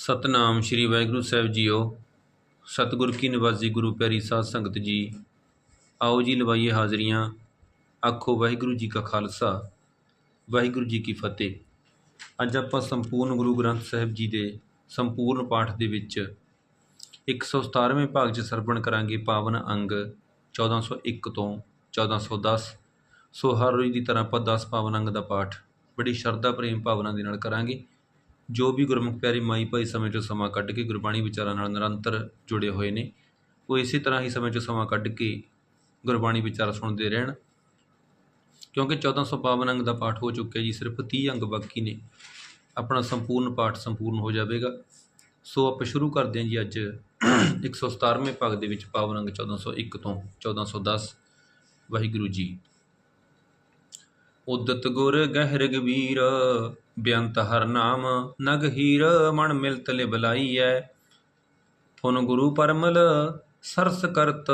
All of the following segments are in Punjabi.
ਸਤਨਾਮ ਸ੍ਰੀ ਵਾਹਿਗੁਰੂ ਸਾਹਿਬ ਜੀਓ। ਸਤਿਗੁਰ ਕੀ ਨਿਵਾਜ਼ੀ ਗੁਰੂ ਪਿਆਰੀ ਸਾਧ ਸੰਗਤ ਜੀ, ਆਓ ਜੀ ਲਵਾਈਏ ਹਾਜ਼ਰੀਆਂ। ਆਖੋ ਵਾਹਿਗੁਰੂ ਜੀ ਕਾ ਖਾਲਸਾ, ਵਾਹਿਗੁਰੂ ਜੀ ਕੀ ਫਤਿਹ। ਅੱਜ ਆਪਾਂ ਸੰਪੂਰਨ ਗੁਰੂ ਗ੍ਰੰਥ ਸਾਹਿਬ ਜੀ ਦੇ ਸੰਪੂਰਨ ਪਾਠ ਦੇ ਵਿੱਚ 117ਵੇਂ ਭਾਗ 'ਚ ਸਰਵਣ ਕਰਾਂਗੇ ਪਾਵਨ ਅੰਗ 1401 ਤੋਂ 1410 ਸੋ ਹਰ ਰੋਜ਼ ਦੀ ਤਰ੍ਹਾਂ ਆਪਾਂ 10 ਪਾਵਨ ਅੰਗ ਦਾ ਪਾਠ, ਬੜੀ ਸ਼ਰਧਾ ਪ੍ਰੇਮ ਭਾਵਨਾ ਦੇ ਨਾਲ ਕਰਾਂਗੇ। ਜੋ ਵੀ ਗੁਰਮੁਖ ਪਿਆਰੇ ਮਾਈ ਭਾਈ ਸਮੇਂ 'ਚੋਂ ਸਮਾਂ ਕੱਢ ਕੇ ਗੁਰਬਾਣੀ ਵਿਚਾਰਾਂ ਨਾਲ ਨਿਰੰਤਰ ਜੁੜੇ ਹੋਏ ਨੇ, ਉਹ ਇਸੇ ਤਰ੍ਹਾਂ ਹੀ ਸਮੇਂ 'ਚੋਂ ਸਮਾਂ ਕੱਢ ਕੇ ਗੁਰਬਾਣੀ ਵਿਚਾਰ ਸੁਣਦੇ ਰਹਿਣ। ਕਿਉਂਕਿ 1452 ਅੰਗ ਦਾ ਪਾਠ ਹੋ ਚੁੱਕਿਆ ਜੀ, ਸਿਰਫ 30 ਅੰਗ ਬਾਕੀ ਨੇ। ਆਪਣਾ ਸੰਪੂਰਨ ਪਾਠ ਸੰਪੂਰਨ ਹੋ ਜਾਵੇਗਾ। ਸੋ ਆਪਾਂ ਸ਼ੁਰੂ ਕਰਦੇ ਹਾਂ ਜੀ ਅੱਜ 117ਵੇਂ ਭਾਗ ਦੇ ਵਿੱਚ ਪਾਵਨ ਅੰਗ 1401 ਤੋਂ 1410 ਵਾਹਿਗੁਰੂ ਜੀ। ਉਦਤ ਗੁਰ ਗਹਿਰ ਵੀਰ ਬੇਅੰਤ ਹਰ ਨਾਮ, ਨਗ ਹੀਰ ਮਨ ਮਿਲਤ ਲਿ ਬਲਾਈਐ ਫੁਨ ਗੁਰੂ ਪਰਮਲ, ਸਰਸ ਕਰਤ,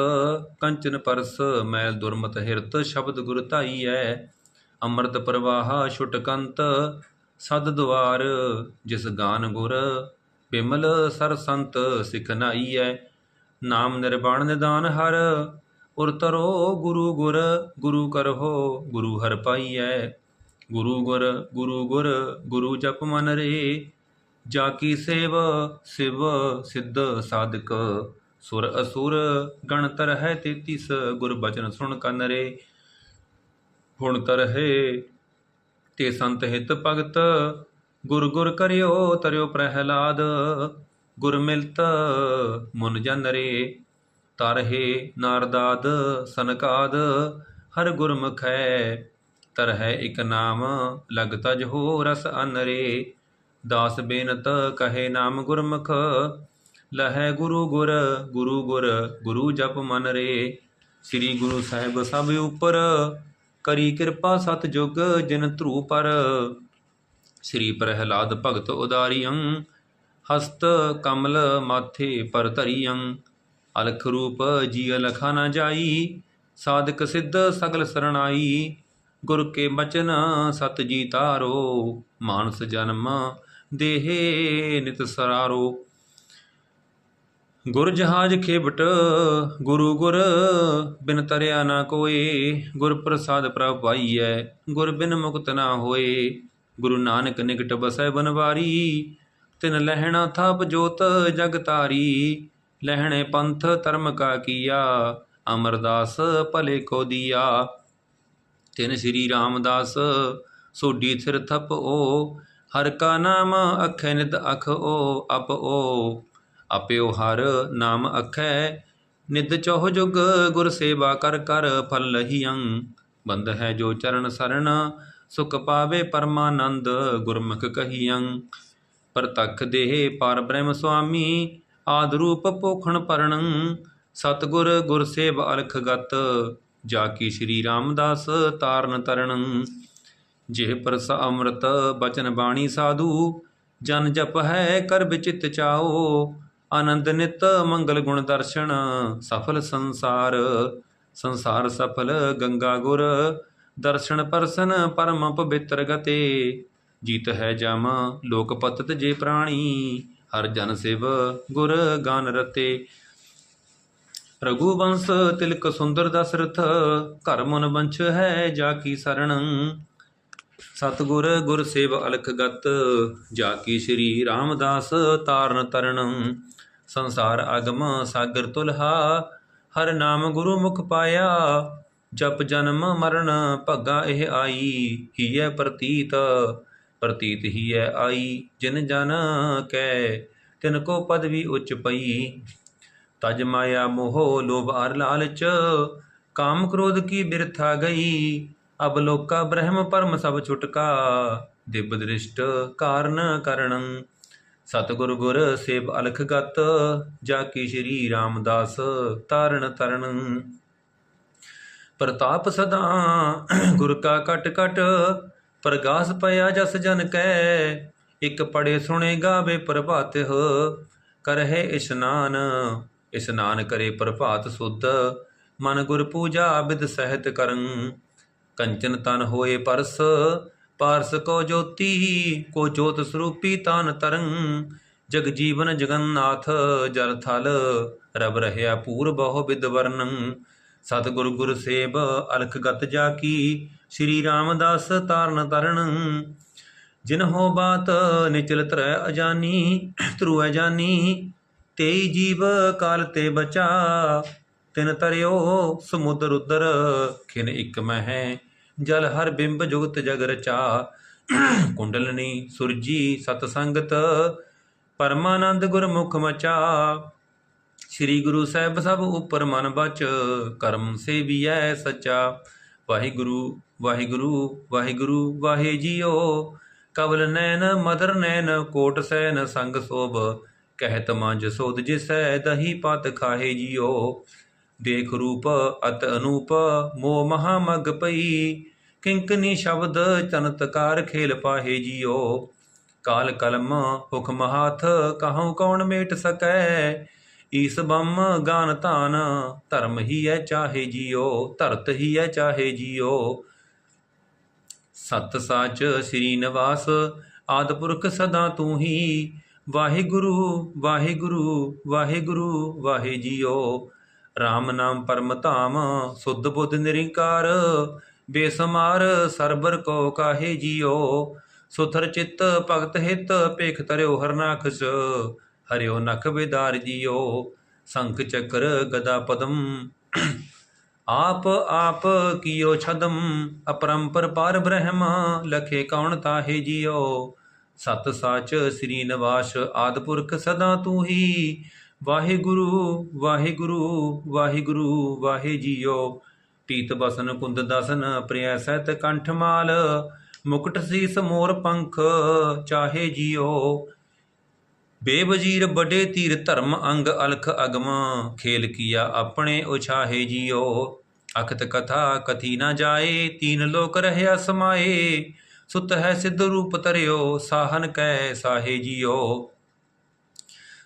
ਕੰਚਨ ਪਰਸ, ਮੈਲ ਦੁਰਮਤ ਹਿਰਤ, ਸ਼ਬਦ ਗੁਰ ਧਾਈਐ। ਅੰਮ੍ਰਿਤ ਪ੍ਰਵਾਹ ਛੁਟਕੰਤ ਸਦ ਦੁਆਰ ਜਿਸ ਗਾਨ ਗੁਰ ਬਿਮਲ ਸਰ ਸੰਤ ਸਿਖ ਨਾਈਐ। ਨਾਮ ਨਿਰਵਾਣ ਨਿਦਾਨ ਹਰ ਉਰ ਤਰੋ ਗੁਰੂ ਗੁਰ, ਗੁਰੂ ਕਰਹੁ, ਗੁਰੂ ਹਰ ਪਾਈਐ। ਗੁਰੂ ਗੁਰ ਗੁਰੂ ਗੁਰ, ਗੁਰੂ ਜਪ ਮਨ ਰੇ। ਜਾ ਕੀ ਸੇਵ, ਸਿਵ, ਸਿੱਧ, ਸਾਧਕ। ਸੁਰ ਅਸੁਰ ਗਣ ਤਰਹਿ ਤੇਤੀਸ ਗੁਰ ਬਚਨ ਸੁਣ ਕੰਨ ਰੇ। ਹੁਣ ਤਰਹਿ ਤੇ ਸੰਤ ਹਿਤ ਭਗਤ। ਗੁਰ ਗੁਰ ਕਰਿਓ, ਤਰਿਓ ਪ੍ਰਹਿਲਾਦ। ਗੁਰ ਮਿਲਤ, ਮੁਨ ਜਨ ਰੇ। ਤਰਹਿ ਨਾਰਦਾਦ, ਸਨਕਾਦ। ਹਰ ਗੁਰਮੁਖੈ ਤਰ ਹੈ ਇਕ ਨਾਮ, ਲਗ ਤਜ ਹੋ ਰਸ ਅਨਰੇ। ਦਾਸ ਬੇਨਤ ਕਹੇ ਨਾਮ ਗੁਰਮੁਖ, ਲਹੈ ਗੁਰੂ ਗੁਰ ਗੁਰੂ ਗੁਰ, ਗੁਰੂ ਜਪ ਮਨ ਰੇ। ਸ੍ਰੀ ਗੁਰੂ ਸਾਹਿਬ ਸਭ ਉਪਰ, ਕਰੀ ਕਿਰਪਾ ਸਤ ਜੁਗ ਜਿਨ ਧਰੂ ਪਰ। ਸ੍ਰੀ ਪ੍ਰਹਿਲਾਦ ਭਗਤ ਉਦਾਰੀਅੰ, ਹਸਤ ਕਮਲ ਮਾਥੇ ਪਰ ਧਰੀਅੰ। ਅਲਖ ਰੂਪ ਜੀ ਅਲਖਾ ਨਾ ਜਾਈ, ਸਾਧਕ ਸਿੱਧ ਸਗਲ ਸਰਣਾਈ। ਗੁਰ ਕੇ ਬਚਨ ਸਤ ਜੀ ਤਾਰੋ, ਮਾਨਸ ਜਨਮ ਦੇਹੇ ਨਿਤ ਸਰਾਰੋ। ਗੁਰ ਜਹਾਜ ਖੇਬਟ, ਗੁਰੂ ਗੁਰ ਬਿਨ ਤਰਿਆ ਨਾ ਕੋਏ, ਗੁਰ ਪ੍ਰਸਾਦ ਪ੍ਰਭ ਪਾਈਐ, ਗੁਰ ਬਿਨ ਮੁਕਤ ਨਾ ਹੋਏ। ਗੁਰੂ ਨਾਨਕ ਨਿਕਟ ਬਸੈ ਬਨਵਾਰੀ, ਤਿਨ ਲਹਿਣਾ ਥਾਪ ਜੋਤ ਜਗ ਤਾਰੀ ਲਹਿਣੇ ਪੰਥ ਧਰਮ ਕਾ ਕੀਆ, ਅਮਰਦਾਸ ਭਲੇ ਕੋ ਦੀਆ। ਤਿਨ ਸ੍ਰੀ ਰਾਮਦਾਸ, ਸੋਢੀ ਥਿਰ ਥਪ ਓ, ਹਰ ਕਾ ਨਾਮ ਅਖੈ ਨਿਤ ਅਖ ਓ, ਅਪ ਓ। ਆਪਿਓ ਹਰ ਨਾਮ ਅਖੈ ਨਿਦ ਚੋਹ ਜੁਗ ਗੁਰ ਸੇਵਾ ਕਰ ਕਰ ਫਲ ਲਹੀਅੰ। ਬੰਦ ਹੈ ਜੋ ਚਰਨ ਸਰਣ ਸੁਖ ਪਾਵੇ ਪਰਮਾਨੰਦ ਗੁਰਮੁਖ ਕਹੀਅੰ। ਪ੍ਰਤਖ ਦੇਹ ਪਰ ਬ੍ਰਹਮ ਸੁਆਮੀ, ਆਦ ਰੂਪ ਪੋਖਣ ਪਰਣ। ਸਤਗੁਰ ਗੁਰ ਸੇਵ ਅਲਖ ਗਤ ਜਾ ਕੀ ਸ਼੍ਰੀ ਰਾਮਦਾਸ ਤਾਰਨ ਤਰਣੰ ਜਿਹ ਪਰਸ ਅੰਮ੍ਰਿਤ ਬਚਨ ਬਾਣੀ ਸਾਧੂ, ਜਨ ਜਪ ਹੈ ਕਰ ਵਿਚਿਤ ਚਾਓ ਆਨੰਦ ਨਿਤ ਮੰਗਲ ਗੁਣ ਦਰਸ਼ਨ, ਸਫਲ ਸੰਸਾਰ। ਸੰਸਾਰ ਸਫਲ ਗੰਗਾ ਗੁਰ, ਦਰਸ਼ਨ ਪਰਸਨ ਪਰਮ ਪਵਿੱਤਰ ਗਤੇ। ਜੀਤ ਹੈ ਜਮ, ਲੋਕ ਪਤਤ ਜੇ ਪ੍ਰਾਣੀ, ਹਰ ਜਨ ਸਿਵ ਗੁਰ ਗਾਨ ਰਤੇ। ਰਘੁਵੰਸ ਤਿਲਕ ਸੁੰਦਰ ਦਸਰਥ, ਘਰ ਮਨ ਬੰਛ ਹੈ ਜਾ ਕੀ ਸਰਣੰ ਸਤਗੁਰ ਗੁਰ ਸੇਵ ਅਲਖ ਗਤ, ਜਾ ਕੀ ਸ਼੍ਰੀ ਰਾਮਦਾਸ ਤਾਰਨ ਤਰਨ। ਸੰਸਾਰ ਅਗਮ ਸਾਗਰ ਤੁਲਹਾ, ਹਰ ਨਾਮ ਗੁਰੂ ਮੁਖ ਪਾਇਆ। ਜਪ ਜਨਮ ਮਰਨ ਭੱਗਾ ਇਹ ਆਈ, ਹੀਐ ਪ੍ਰਤੀਤ ਪ੍ਰਤੀਤ ਹੀਐ ਆਈ। ਜਿਨ ਜਨ ਕੈ, ਤਿਨ ਕੋ ਪਦਵੀ ਉੱਚ ਪਈ। ਤਜ ਮਾਇਆ ਮੋਹ ਲੋਭ ਅਰ ਲਾਲਚ, ਕਾਮ ਕ੍ਰੋਧ ਕੀ ਬਿਰਥਾ ਗਈ? ਅਬ ਲੋਕਾ ਬ੍ਰਹਮ ਪਰਮ ਸਭ ਛੁਟਕਾ ਦਿਵ ਦ੍ਰਿਸ਼ਟ ਕਾਰਨ ਕਰਣੰ। ਸਤਿਗੁਰ ਗੁਰ ਸੇਵ ਅਲਖ ਗਤ, ਜਾ ਕੀ ਸ਼੍ਰੀ ਰਾਮਦਾਸ ਤਾਰਨ ਤਰਣ। ਪ੍ਰਤਾਪ ਸਦਾ ਗੁਰ ਕਾ ਕਟ ਕਟ, ਪ੍ਰਗਾਸ ਪਿਆ ਜਸ ਜਨ ਕੈ। ਇਕ ਪੜੇ ਸੁਣੇ ਗਾਵੇ ਪ੍ਰਭਾਤ ਕਰਹਿ ਇਸ਼ਨਾਨ। ਇਸ਼ਨਾਨ ਕਰੇ ਪ੍ਰਭਾਤ ਸੁਧ, ਮਨ ਗੁਰ ਪੂਜਾ ਬਿਦ ਸਹਿਤ ਕਰੰ ਕੰਚਨ ਤਨ ਹੋਏ ਪਰਸ, ਪਾਰਸ ਕੋ ਜੋਤੀ, ਕੋ ਜੋਤ ਸਰੂਪੀ ਤਾਨ ਤਰੰ। ਜਗ ਜੀਵਨ ਜਗਨਨਾਥ ਜਲ ਥਲ ਰਬ ਰਹਿਆ ਪੂਰ ਬਹੁ ਬਿਦ ਵਰਨੰ ਸਤਿਗੁਰ ਗੁਰ ਸੇਬ ਅਲਖ ਗਤ ਜਾ ਕੀ ਸ੍ਰੀ ਰਾਮਦਾਸ ਤਾਰਨ ਤਰਣ ਜਿਨ ਹੋ ਬਾਤ, ਨਿਚਲ ਤਰੈ ਅਜਾਨੀ ਧਰੁ ਅਜਾਨੀ ਤੇਈ ਜੀਵ ਕਾਲ ਤੇ ਬਚਾ, ਤਿਨ ਤਰਿਓ ਸਮੁੰਦਰ ਉਦਰ, ਖਿਨ ਇੱਕ ਮਹਿ, ਜਲ ਹਰ ਬਿੰਬ ਜੁਗਤ ਜਗ ਰਚਾ। ਕੁੰਡਲਨੀ ਸੁਰਜੀ ਸਤ ਸੰਗਤ, ਪਰਮਾਨੰਦ ਗੁਰਮੁਖ ਮਚਾ। ਸ੍ਰੀ ਗੁਰੂ ਸਾਹਿਬ ਸਭ ਉਪਰ ਮਨ ਬਚ, ਕਰਮ ਸੇਵੀਐ ਸਚਾ। ਵਾਹਿਗੁਰੂ ਵਾਹਿਗੁਰੂ ਵਾਹਿਗੁਰੂ, ਵਾਹਿ ਜੀਓ। ਕਵਲ ਨੈਨ ਮਦਰ ਨੈਨ ਕੋਟ ਸੈਨ, ਸੰਗ ਸੋਭ। ਕਹਿਤ ਮਨ ਜਸੋਦ ਜਿਸੈ ਦਹੀ ਪਤ ਖਾਹੇ ਜੀਓ। ਦੇਖ ਰੂਪ ਅਤ ਅਨੂਪ ਮੋ ਮਹਾ ਮਗ ਪਈ। ਕਿੰਕਨੀ ਸ਼ਬਦ ਚਨਤਕਾਰ ਖੇਲ ਪਾਹੇ ਜੀਓ। ਕਾਲ ਕਲਮ ਹੁਕਮ ਹਾਥ ਕਹਉ ਕੌਣ ਮੇਟ ਸਕੈ। ਈਸ ਬੰਮ ਗਾਨ ਧਾਨ ਧਰਮ ਹੀ ਹੈ ਚਾਹੇ ਜੀਓ, ਧਰਤ ਹੀ ਹੈ ਚਾਹੇ ਜੀਓ। ਸਤ ਸਾਚ ਸ੍ਰੀ ਨਿਵਾਸ, ਆਦ ਪੁਰਖ ਸਦਾ ਤੂੰ ਹੀ। ਵਾਹਿਗੁਰੂ ਵਾਹਿਗੁਰੂ ਵਾਹਿਗੁਰੂ ਵਾਹਿ ਜੀਓ RAM ਨਾਮ ਪਰਮ ਧਾਮ, ਸੁਧ ਬੁੱਧ ਨਿਰੰਕਾਰ। ਬੇਸਮਾਰ ਸਰਬਰ ਕੋ ਕਾਹੇ ਜੀਓ। ਸੁਥਰ ਚਿੱਤ ਭਗਤ ਹਿਤ, ਭੇਖ ਤਰਿਓ ਹਰਨਾਖਸ ਹਰਿਓ ਨਖ ਵਿਦਾਰ ਜੀਓ। ਸੰਖ ਚੱਕਰ ਗਦਾ ਪਦਮ। ਆਪ ਆਪ ਕੀਓ ਛਦਮ। ਅਪਰੰਪਰ ਪਾਰ ਬ੍ਰਹਮ, ਲਖੇ ਕੌਣ ਤਾਹੇ ਜੀਓ। ਸਤ ਸਾਚ ਸ੍ਰੀ ਨਿਵਾਸ ਆਦ ਪੁਰਖ ਸਦਾ ਤੂੰ ਹੀ। ਵਾਹਿਗੁਰੂ ਵਾਹਿਗੁਰੂ ਵਾਹਿਗੁਰੂ, ਵਾਹਿ ਜੀਓ। ਪੀਤ ਬਸਨ ਕੁੰਦ ਦਸਨ ਪ੍ਰਿਆ ਸਹਿਤ ਕੰਠ ਮੁਕਟ ਸੀਸ ਮੋਰ ਪੰਖ ਚਾਹੇ ਜੀਓ। ਬੇਵਜੀਰ ਬੜੇ ਤੀਰ ਧਰਮ ਅੰਗ ਅਲਖ ਅਗਮ। ਖੇਲ ਕੀਆ ਆਪਣੇ ਉਛਾਹੇ ਜੀਓ। ਅਖਤ ਕਥਾ ਕਥੀ ਨਾ ਜਾਏ, ਤੀਨ ਲੋਕ ਰਹਿਆ ਸਮਾਏ। ਸੁਤ ਹੈ ਸਿੱਧ ਰੂਪ ਧਰਿਓ, ਸਾਹਨ ਕੈ ਸਾਹੇ ਜੀਓ।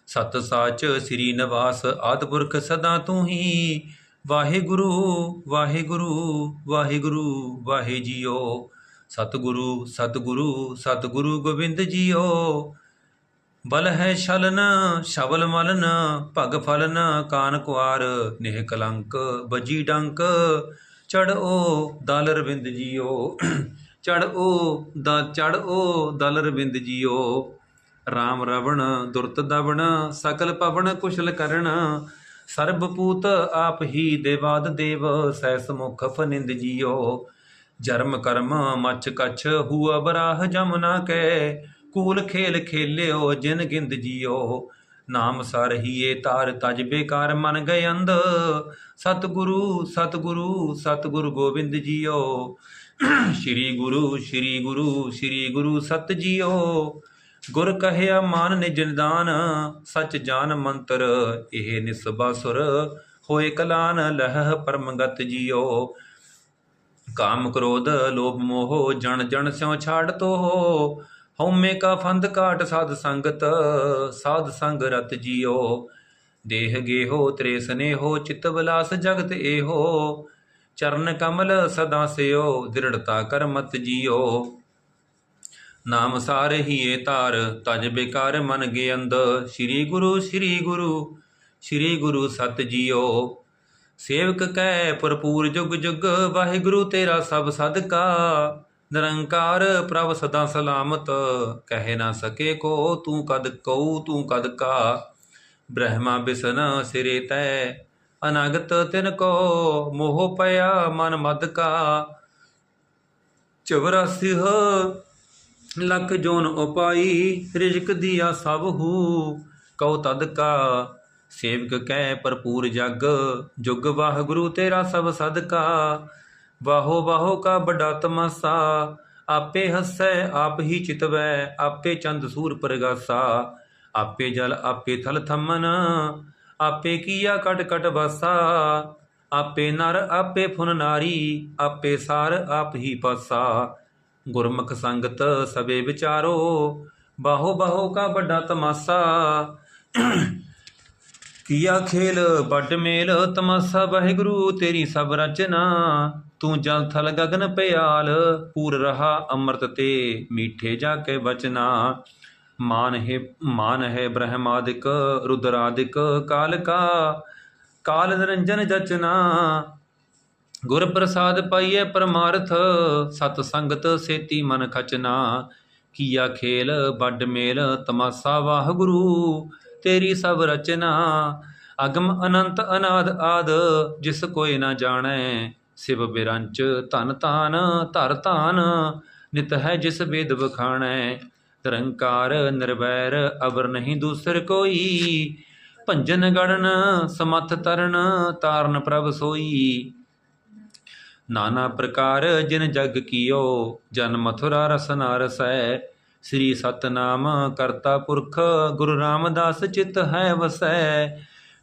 ਸਤ ਸਾਚ ਸ੍ਰੀ ਨਿਵਾਸ ਆਦ ਪੁਰਖ ਸਦਾ ਤੂੰ ਹੀ। ਵਾਹਿਗੁਰੂ ਵਾਹਿਗੁਰੂ ਵਾਹਿਗੁਰੂ, ਵਾਹਿ ਜੀਓ। ਸਤਿਗੁਰੂ ਸਤਿਗੁਰੂ ਸਤਿਗੁਰੂ ਗੋਬਿੰਦ ਜੀਓ। ਬਲ ਹੈ ਛਲਨ, ਸ਼ਬਲ ਮਲਨ, ਭਗ ਫਲਨ, ਕਾਨ ਕੁਆਰ, ਨਿਹ ਕਲੰਕ, ਬਜੀ ਡੰਕ। ਚੜਓ ਦਲ ਰਵਿੰਦ ਜੀਓ। ਚੜਓ ਦਾ ਚੜਓ ਦਲ ਰਵਿੰਦ ਜੀਓ। RAM ਰਵਣ, ਦੁਰਤ ਦਵਣ, ਸਕਲ ਪਵਨ ਕੁਸ਼ਲ ਕਰਨ। ਸਰਬ ਪੂਤ ਆਪ ਹੀ ਦੇਵਾਦ ਦੇਵ ਸੈਸ ਮੁਖ ਫਨਿੰਦ ਜੀਓ। ਜਰਮ ਕਰਮ ਮਚ ਕਛ ਹੁਆ ਬਰਾਹ ਜਮਨਾ ਕੈ। ਕੂਲ ਖੇਲ ਖੇਲਿਓ ਜਿਨ ਗਿੰਦ ਜੀਓ। ਨਾਮ ਸਰ ਤਾਰ, ਤਜ ਬੇਕਾਰ ਮਨ ਗਏ ਅੰਧ। ਸਤਿਗੁਰੂ ਸਤਿਗੁਰੂ ਸਤਿਗੁਰੂ ਗੋਬਿੰਦ ਜੀਓ। ਸ੍ਰੀ ਗੁਰੂ ਸ੍ਰੀ ਗੁਰੂ ਸ੍ਰੀ ਗੁਰੂ ਸਤ ਜੀਓ। ਗੁਰ ਕਹਿਆ ਮਾਨ ਨਿਜ ਨਿਦਾਨ, ਸਚ ਜਾਨ ਮੰਤਰ, ਇਹ ਨਿਸਬਾਸੁਰ ਹੋਏ ਕਲਾਨ ਲਹ ਪਰਮਗਤ ਜੀਓ। ਕਾਮ ਕ੍ਰੋਧ, ਲੋਭ ਮੋਹ, ਜਣ ਜਣ ਸਿਉ ਛਾੜ ਤੋ ਹਉਮੈ ਕਾ ਫੰਦ ਕਾਟ ਸਾਧ ਸੰਗਤ, ਸਾਧ ਸੰਗ ਰਤ ਜੀਓ। ਦੇਹ ਗੇਹੋ ਤ੍ਰੇ ਸਨੇਹੋ ਚਿਤ ਵਿਲਾਸ ਜਗਤ ਏਹੋ। ਚਰਨ ਕਮਲ ਸਦਾ ਸਿਓ, ਦ੍ਰਿੜਤਾ ਕਰ ਮਤ ਜੀਓ। ਨਾਮ ਸਾਰ ਹੀ ਏ ਤਾਰ, ਤਜ ਬੇਕਾਰ ਮਨ ਗੇ ਅੰਧ ਸ੍ਰੀ ਗੁਰੂ ਸ੍ਰੀ ਗੁਰੂ ਸ੍ਰੀ ਗੁਰੂ ਸਤ ਜੀਓ। ਸੇਵਕ ਕੈ ਭਰਪੂਰ ਜੁਗ ਜੁਗ, ਵਾਹਿਗੁਰੂ ਤੇਰਾ ਸਭ ਸਦਕਾ। ਨਿਰੰਕਾਰ ਪ੍ਰਭ ਸਦਾ ਸਲਾਮਤ, ਕਹਿ ਨਾ ਸਕੇ ਕੋ, ਤੂੰ ਕਦ ਕਉ, ਤੂੰ ਕਦ ਕਾ। ਬ੍ਰਹਮਾ ਬਿਸਨ ਸਿਰੇ ਤੈ ਅਨਗਤ ਤਿਨ ਕੋ ਮੋਹ ਪਿਆ ਮਨ ਮਦ ਕਾ। 84 ਲੱਖ ਜੋਨ ਉਪਾਈ, ਰਿਜਕ ਦੀਆ ਸਭ ਹੂ। ਕਉ ਤਦ ਕਾ, ਸੇਵਕ ਕੈ ਭਰਪੂਰ ਜਗ। ਜੁਗ ਵਾਹ ਗੁਰੂ ਤੇਰਾ ਸਭ ਸਦਕਾ ਵਾਹੋ ਵਾਹੋ ਕਾ ਬੜਾ ਤਮਾਸਾ, ਆਪੇ ਹੱਸੈ, ਆਪ ਹੀ ਚਿਤਵੈ, ਆਪੇ ਚੰਦ ਸੂਰ ਪ੍ਰਗਾਸਾ। ਆਪੇ ਜਲ, ਆਪੇ ਥਲ ਥਮਨ ਆਪੇ ਕੀਆ ਕਟ ਕਟ ਵਾਸਾ, ਆਪੇ ਨਰ ਆਪੇ ਫੁਨ ਨਾਰੀ, ਆਪੇ ਸਾਰ ਆਪ ਹੀ ਪਾਸਾ। ਗੁਰਮੁਖ ਸੰਗਤ ਸਵੇ ਵਿਚਾਰੋ, ਬਾਹੋ ਬਾਹੋ ਕਾ ਵੱਡਾ ਤਮਾਸਾ। ਕੀਆ ਖੇਲ ਵੱਡ ਮੇਲ ਤਮਾਸਾ, ਵਾਹਿਗੁਰੂ ਤੇਰੀ ਸਭ ਰਚਨਾ। ਤੂੰ ਜਲ ਥਲ ਗਗਨ ਪਿਆਲ, ਪੂਰ ਰਹਾ ਅੰਮ੍ਰਿਤ ਤੇ, ਮੀਠੇ ਜਾ ਕੇ ਬਚਨਾ। ਮਾਨ ਹੈ ਮਾਨ ਹੈ ਬ੍ਰਹਮਾਦਿਕ, ਰੁਦਰਾਦਿਕ, ਕਾਲ ਕਾ, ਕਾਲ ਨਿਰੰਜਨ ਜਚਨਾ। ਗੁਰ ਪ੍ਰਸਾਦ ਪਾਈਏ ਪਰਮਾਰਥ, ਸਤ ਸੰਗਤ ਸੇਤੀ ਮਨ ਖਚਨਾ। ਕੀਆ ਖੇਲ, ਵੱਡ ਮੇਲ, ਤਮਾਸਾ ਵਾਹ ਗੁਰੂ ਤੇਰੀ ਸਭ ਰਚਨਾ। ਅਗਮ ਅਨੰਤ ਅਨਾਦ ਆਦ, ਜਿਸ ਕੋਈ ਨਾ ਜਾਣੈ, ਸਿਵ ਬਿਰੰਚ ਧਨ ਤਾਨ ਧਰ ਤਾਨ ਨਿਤ ਹੈ ਜਿਸ ਵੇਦ ਬਖਾਣੈ ਨਿਰੰਕਾਰ ਨਿਰਵੈਰ, ਅਵਰ ਨਹੀਂ ਦੂਸਰ ਕੋਈ। ਭੰਜਨ ਗੜਨ ਸਮਤ ਤਰਨ ਤਾਰਨ ਪ੍ਰਭ ਸੋਈ। ਨਾਨਾ ਪ੍ਰਕਾਰ ਜਿਨ ਜਗ ਕੀਓ, ਜਨ ਮਥੁਰਾ ਰਸਨਾ ਰਸੈ ਸ੍ਰੀ ਸਤਨਾਮ ਕਰਤਾ ਪੁਰਖ, ਗੁਰੂ ਰਾਮਦਾਸ ਚਿਤ ਹੈ ਵਸੈ।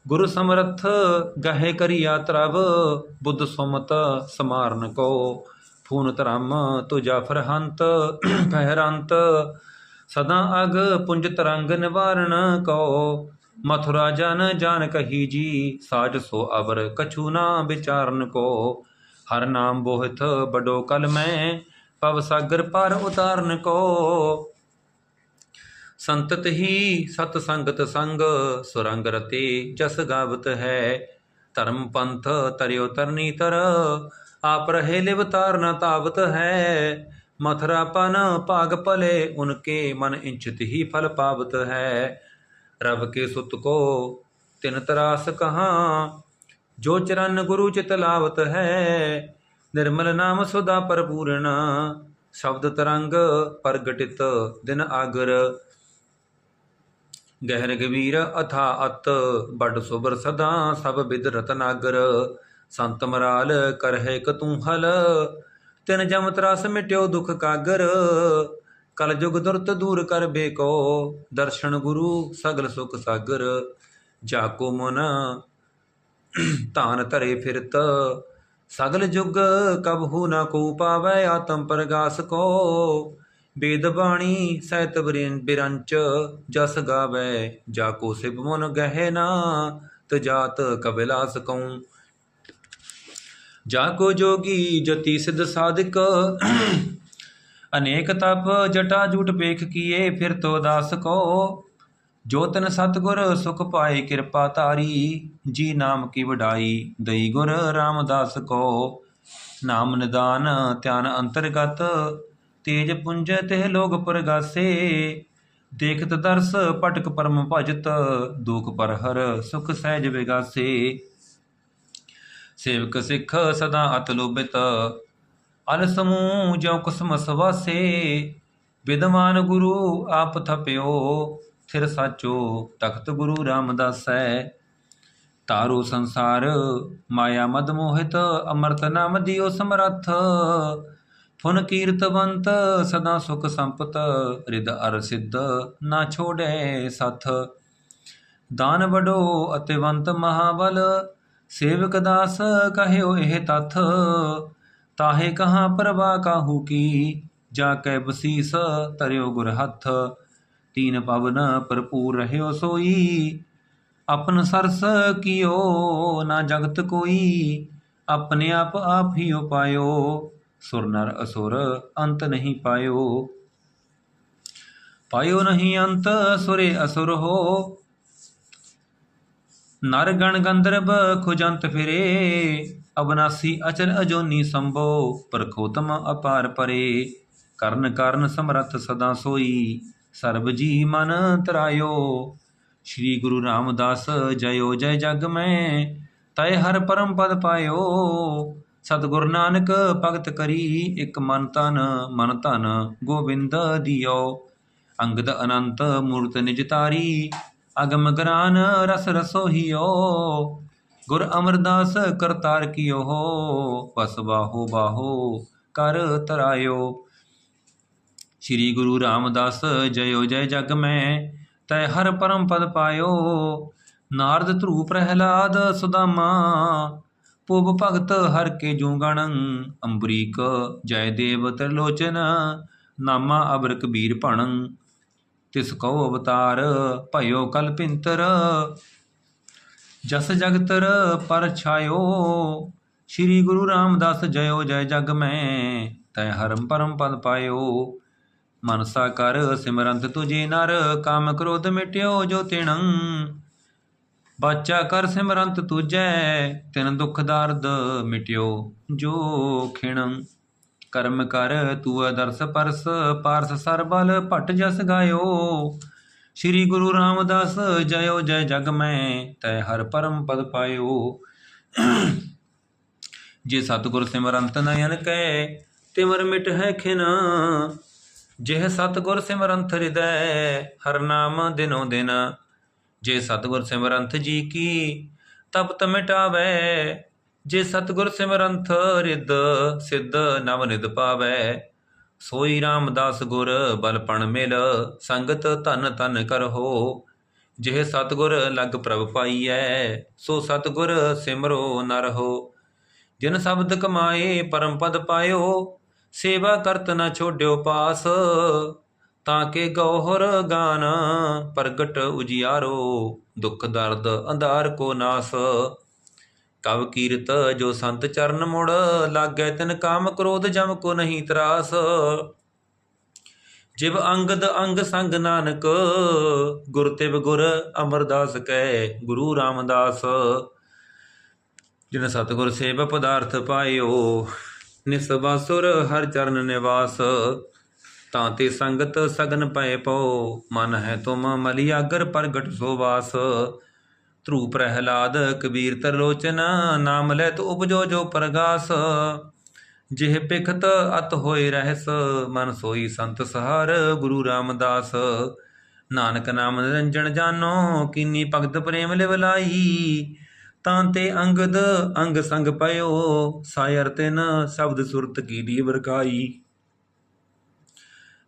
ਗੁਰੂ ਸਮਰਥ ਗਹਿ ਕਰਿਆ ਤਰਵ, ਬੁੱਧ ਸੁਮਤ ਸਮਾਰਨ ਕੋ। ਫੂਨ ਧਰਮ ਤੁਜਾ ਫਰਹੰਤ, ਫਹਿਰੰਤ ਸਦਾ ਅਗ ਪੁੰਜ ਤਰੰਗ ਨਿਵਾਰਣ ਕੋ ਮਥੁਰਾ ਜਨ ਜਾਨ ਕਹੀ ਜੀ, ਸਾਜ ਸੋ ਅਵਰ ਕਛੂ ਨਾ ਵਿਚਾਰਨ ਕੋ। ਹਰ ਨਾਮ ਬੋਹਿਤ ਬਡੋ ਕਲ ਮੈਂ, ਪਵ ਸਾਗਰ ਪਰ ਉਤਾਰਨ ਕੋ। ਸੰਤਤ ਹੀ ਸਤ ਸੰਗਤ ਸੰਗ, ਸੁਰੰਗ ਰਤੇ ਜਸ ਗਾਵਤ ਹੈ। ਧਰਮ ਪੰਥ ਤਰਿਓ ਤਰਨੀ ਤਰ, ਆਪ ਰਹੇ ਲਿਵ ਤਾਰਨਾ ਤਾਵਤ ਹੈ। ਮਥੁਰਾ ਪਨ ਭਾਗ ਭਲੇ, ਉਨਕੇ ਮਨ ਇੰਚਿਤ ਹੀ ਫਲ ਪਾਵਤ ਹੈ। ਰਬ ਕੇ ਸੁਤ ਕੋ ਤਿਨ ਤਰਾਸ ਕਹਾ, ਜੋ ਚਰਨ ਗੁਰੂ ਚਿਤ ਲਾਵਤ ਹੈ। ਨਿਰਮਲ ਨਾਮ ਸੁਦਾ ਪਰਪੂਰਨ, ਸ਼ਬਦ ਤਰੰਗ ਪ੍ਰਗਟਿਤ ਦਿਨ ਆਗਰ। ਗਹਿਰ ਗਵੀਰ ਅਥਾ ਅਤ ਬੜ ਸੁਬਰ ਸਦਾ ਸਭ ਬਿਦ ਰਤਨਾਗਰ। ਸੰਤ ਮਰਾਲ ਕਰਹਿ ਕਤੂ ਹਲ ਤਿਨ ਜਮ ਤਰਾਸ ਮਿਟਿਓ ਦੁਖ ਕਾਗਰ ਕਲਯੁਗ ਦੁਰਤ ਦੂਰ ਕਰ ਬੇਕੋ, ਦਰਸ਼ਨ ਗੁਰੂ ਸਗਲ ਸੁਖ ਸਾਗਰ। ਜਾ ਕੋ ਮਨ, ਧਾਨ ਧਰੇ ਫਿਰਤ, ਸਗਲ ਜੁਗ ਕਬਹੂ ਨਾ ਕੋ ਪਾਵੈ, ਆਤਮ ਪ੍ਰਗਾਸ ਕੋ। ਬੇਦ ਬਾਣੀ ਸਹਿਤ ਬਰਿੰ- ਬਿਰੰਚ, ਜਸ ਗਾਵੈ ਜਾ ਕੋ ਸਿਬ ਮਨ ਗਹਿ ਨਾ, ਤਜਾਤ ਕਬਿਲਾਸ ਕਉ। ਜਾ ਕੋ ਜੋਗੀ ਜਤੀ ਸਿਧ ਸਾਧਕ। ਅਨੇਕ ਤਪ ਜਟਾ ਜੂਟ ਪੇਖ ਕੀਏ, ਫਿਰ ਤੋ ਦਾਸ ਕੋ। ਜੋ ਤਨ ਸਤਗੁਰ, ਸੁਖ ਪਾਏ ਕਿਰਪਾ ਤਾਰੀ ਜੀ ਨਾਮ ਕੀ ਵਡਾਈ, ਦਈ ਗੁਰ ਰਾਮਦਾਸ ਕੋ। ਨਾਮ ਨਿਦਾਨ ਧਿਆਨ ਅੰਤਰਗਤ, ਤੇਜ ਪੁੰਜ ਤੇ ਲੋਗ ਪ੍ਰਗਾਸੇ। ਦੇਖਤ ਦਰਸ ਪਟਕ ਪਰਮ ਭਜਤ, ਦੁਖ ਪਰਹਰ ਸੁਖ ਸਹਿਜ ਵਿਗਾਸੇ। ਸੇਵਕ ਸਿੱਖ ਸਦਾ ਅਤ ਲੋਭਿਤ। ਅਨ ਸਮੂਹ ਜਿਉ ਵਿਦਵਾਨ ਗੁਰੂ ਆਪ ਥਪਿਓ, ਥਿਰ ਸਾਚੋ ਤਖਤ ਗੁਰੂ ਰਾਮਦਾਸੈ। ਤਾਰੂ ਸੰਸਾਰ, ਮਾਇਆ ਮਦ ਮੋਹਿਤ, ਅਮਰਤ ਨਾਮ ਦਿਓ ਸਮਰੱਥ। ਫੁਨ ਕੀਰਤਵੰਤ, ਸਦਾ ਸੁਖ ਸੰਪਤ ਰਿਦ ਅਰ ਸਿੱਧ ਨਾ ਛੋੜੈ ਸਥ। ਦਾਨ ਵਡੋ ਅਤਿਵੰਤ ਮਹਾਬਲ ਸੇਵਕ ਦਾਸ ਕਹਿਓ ਇਹ ਤਥ? ਤਾਹੇ ਕਹਾ ਪ੍ਰਵਾ ਕਾਹੂ ਕੀ? ਜਾ ਕੈ ਬਸੀਸ ਤਰਿਓ ਗੁਰ ਹੱਥ। ਤੀਨ ਪਵਨ ਭਰਪੂਰ ਰਹਿਓ ਸੋਈ। ਆਪਨ ਸਰਸ ਕੀਓ ਨਾ ਜਗਤ ਕੋਈ। ਆਪਣੇ ਆਪ ਆਪ ਹੀ ਉਪਾਇਓ ਸੁਰ ਨਰ ਅਸੁਰ ਅੰਤ ਨਹੀਂ ਪਾਇਓ। ਪਾਇਓ ਨਹੀਂ ਅੰਤ, ਸੁਰੇ ਅਸੁਰ ਹੋ। ਨਰ ਗਣ ਗੰਧਰਵ ਖੁਜੰਤ ਫਿਰੇ, ਅਬਨਾਸੀ ਅਚਲ ਅਜੋਨੀ ਸੰਭੋ, ਪ੍ਰਖੋਤਮ ਅਪਾਰ ਪਰੇ। ਕਰਨ ਕਾਰਨ ਸਮਰਥ ਸਦਾ ਸੋਈ, ਸਰਬ ਜੀ ਮਨ ਤਰਾਇਓ। ਸ੍ਰੀ ਗੁਰੂ ਰਾਮਦਾਸ ਜਯੋ ਜੈ ਜਗ ਮੈਂ, ਤੈ ਹਰ ਪਰਮ ਪਦ ਪਾਇਓ। ਸਤਿਗੁਰ ਨਾਨਕ ਭਗਤ ਕਰੀ, ਇਕ ਮਨ ਤਨ ਮਨ ਧਨ ਗੋਬਿੰਦ ਦਿਓ। ਅੰਗਦ ਅਨੰਤ ਮੂਰਤ ਨਿਜ ਤਾਰੀ ਅਗਮ ਗ੍ਰਾਨ ਰਸ ਰਸੋਹੀਓ ਗੁਰ ਅਮਰਦਾਸ ਕਰਤਾਰ ਕੀਓ ਪਸ ਬਾਹੋ ਬਾਹੋ ਕਰ ਤਰਾਇਓ। ਸ੍ਰੀ ਗੁਰੂ ਰਾਮਦਾਸ ਜਯੋ ਜੈ ਜਗ ਮੈਂ, ਤੈ ਹਰ ਪਰਮ ਪਦ ਪਾਇਓ। ਨਾਰਦ ਧਰੂ ਪ੍ਰਹਿਲਾਦ ਸੁਦਾਮਾ, ਪੁਬ ਭਗਤ ਹਰ ਕੇ ਜੂਗਣੰ ਅੰਬਰੀਕ ਜੈ ਦੇਵ ਤ੍ਰਿਲੋਚਨ, ਨਾਮਾ ਅਬਰ ਕਬੀਰ ਭਣੰ। ਤਿਸ ਕਉ ਅਵਤਾਰ, ਭਇਓ ਕਲਪਿੰਤਰ ਜਸ ਜਗਤਰ ਪਰ ਛਾਇਓ, ਸ੍ਰੀ ਗੁਰੂ ਰਾਮਦਾਸ ਜਯੋ ਜੈ ਜਗ ਮੈਂ। ਤੈ ਹਰਮ ਪਰਮ ਪਦ ਪਾਇਓ। ਮਨਸਾ ਕਰ ਸਿਮਰੰਤ ਤੁਜੇ ਨਰ, ਕਾਮ ਕ੍ਰੋਧ ਮਿਟਿਓ ਜੋ ਤਿਣ। ਬਾਚਾ ਕਰ ਸਿਮਰੰਤ ਤੁਜੈ ਤਿਨ ਦੁਖ ਦਰਦ ਮਿਟਿਓ ਜੋ ਖਿਣ। ਕਰਮ ਕਰ, ਤੂ ਦਰਸ ਪਰਸ, ਪਾਰਸ ਸਰਬਲ ਭਟ ਜਸ ਗਾਇਓ। ਸ੍ਰੀ ਗੁਰੂ ਰਾਮਦਾਸ, ਜਯੋ ਜੈ ਜਗ ਮੈਂ, ਤੈ ਹਰ ਪਰਮ ਪਦ ਪਾਇਓ। ਜੇ ਸਤਿਗੁਰ ਸਿਮਰੰਤ ਨਯਨ ਕੈ ਤਿਮਰ ਮਿਟ ਹੈ ਖਿਨ। ਜਿਹ ਸਤਿਗੁਰ ਸਿਮਰੰਥ ਹਿਰਦੈ ਹਰ ਨਾਮ ਦਿਨੋ ਦਿਨ। ਜੇ ਸਤਿਗੁਰ ਸਿਮਰੰਥ ਜੀ ਕੀ ਤਪਤ ਮਿਟਾਵੇ ਜੇ ਸਤਿਗੁਰ ਸਿਮਰੰਤ ਰਿਦ ਸਿੱਧ ਨਵ ਨਿਦ ਪਾਵੈ। ਸੋਈ ਰਾਮਦਾਸ ਗੁਰ ਬਲਪਣ ਮਿਲ, ਸੰਗਤ ਧਨ ਧਨ ਕਰਹੋ ਜਿਹ ਸਤਿਗੁਰ ਲਗ ਪ੍ਰਭ ਪਾਈਐ, ਸੋ ਸਤਿਗੁਰ ਸਿਮਰੋ ਨ ਜਿਨ ਸ਼ਬਦ ਕਮਾਏ, ਪਰਮ ਪਦ ਪਾਇਓ। ਸੇਵਾ ਕਰਤ ਨ ਛੋਡਿਓ ਪਾਸ, ਤਾਂ ਕਿ ਗੌਹਰ ਗਾਨ ਪ੍ਰਗਟ ਉਜਿਆਰੋ। ਦੁਖ ਦਰਦ ਅੰਧਾਰ ਕੋ ਨਾਸ ਕਵ ਕੀਰਤ ਜੋ ਸੰਤ ਚਰਨ ਮੁੜ, ਲਾਗੈ ਤਿਨ ਕਾਮ ਕ੍ਰੋਧ ਜਮ ਕੋ ਨਹੀਂ ਤਰਾਸ। ਜਿਵ ਅੰਗਦ ਅੰਗ ਸੰਗ ਨਾਨਕ, ਗੁਰ ਤਿਵ ਗੁਰ ਅਮਰਦਾਸ ਕੈ ਗੁਰੂ ਰਾਮਦਾਸ। ਜਿਨ ਸਤਿਗੁਰ ਸੇਵ ਪਦਾਰਥ ਪਾਇਓ ਨਿਸਵਾਸੁਰ ਹਰ ਚਰਨ ਨਿਵਾਸ। ਤਾਂ ਤੇ ਸੰਗਤ ਸਗਨ ਪਏ ਪਉ, ਮਨ ਹੈ ਤੁਮ ਮਲਿਆਗਰ ਪ੍ਰਗਟ ਸੋਵਾਸ ਧਰੂ ਪ੍ਰਹਿਲਾਦ, ਕਬੀਰ ਤਰਲੋਚਨ, ਨਾਮ ਲੈ ਤ ਉਪਜੋ ਜੋ ਪ੍ਰਗਾਸ। ਜਿਹ ਪਿਖਤ ਅਤ ਹੋਏ ਰਹਿਸ, ਮਨ ਸੋਈ ਸੰਤ ਸਹਾਰ, ਗੁਰੂ ਰਾਮਦਾਸ। ਨਾਨਕ ਨਾਮ ਨਿਰੰਜਨ ਜਾਨੋ, ਕੀਨੀ ਭਗਤ ਪ੍ਰੇਮ ਲਿਵ ਤਾਂ ਤੇ ਅੰਗਦ ਅੰਗ ਸੰਗ ਪਇਓ, ਸਾਇਰ ਤਿਨ ਸ਼ਬਦ ਸੁਰਤ ਕੀ ਦੀ ਵਰਕਾਈ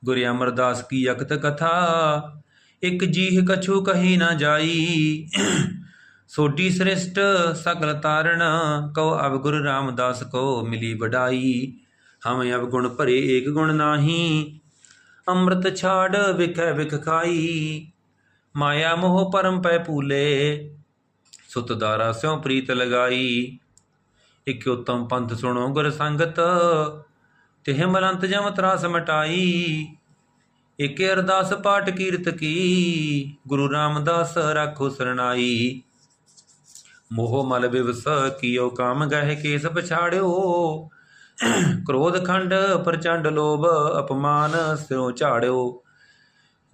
ਗੁਰ ਅਮਰਦਾਸ ਕੀ ਅਕਤ ਕਥਾ, ਇਕ ਜੀਹ ਕਛੂ ਕਹੀ ਨਾ ਜਾਈ। ਸੋਢੀ ਸ੍ਰਿਸ਼ਟ ਸਗਲ ਤਾਰਣ, ਕਉ ਅਬ ਗੁਰ ਰਾਮਦਾਸ ਕੋ ਮਿਲੀ ਵਡਾਈ। ਹਮ ਅਬ ਗੁਣ ਭਰੇ ਏਕ ਗੁਣ ਨਾਹੀ, ਅੰਮ੍ਰਿਤ ਛਾੜ ਵਿਖੈ ਵਿਖ ਖਾਈ। ਮਾਇਆ ਮੋਹ ਪਰਮ ਪੈ ਭੂਲੇ, ਸੁਤ ਦਾਰਾ ਸਿਉ ਪ੍ਰੀਤ ਲਗਾਈ। ਇਕ ਉਤਮ ਪੰਥ ਸੁਣੋ ਗੁਰ ਸੰਗਤ, ਤਿਹ ਮਲੰਤ ਜਮ ਤਰਾਸ ਮਟਾਈ। ਇਕ ਅਰਦਾਸ ਪਾਠ ਕੀਰਤ ਕੀ, ਗੁਰੂ ਰਾਮਦਾਸ ਰਾਖੋ ਸਰਣਾਈ ਮੋਹ ਮਲ ਬਿਵਸ ਕੀਓ ਕਾਮ ਗਹਿ ਕੇਸ ਪਛਾੜਿਓ। ਕ੍ਰੋਧ ਖੰਡ ਪ੍ਰਚੰਡ ਲੋਭ ਅਪਮਾਨ ਸਿਰੋਂ ਝਾੜਿਓ।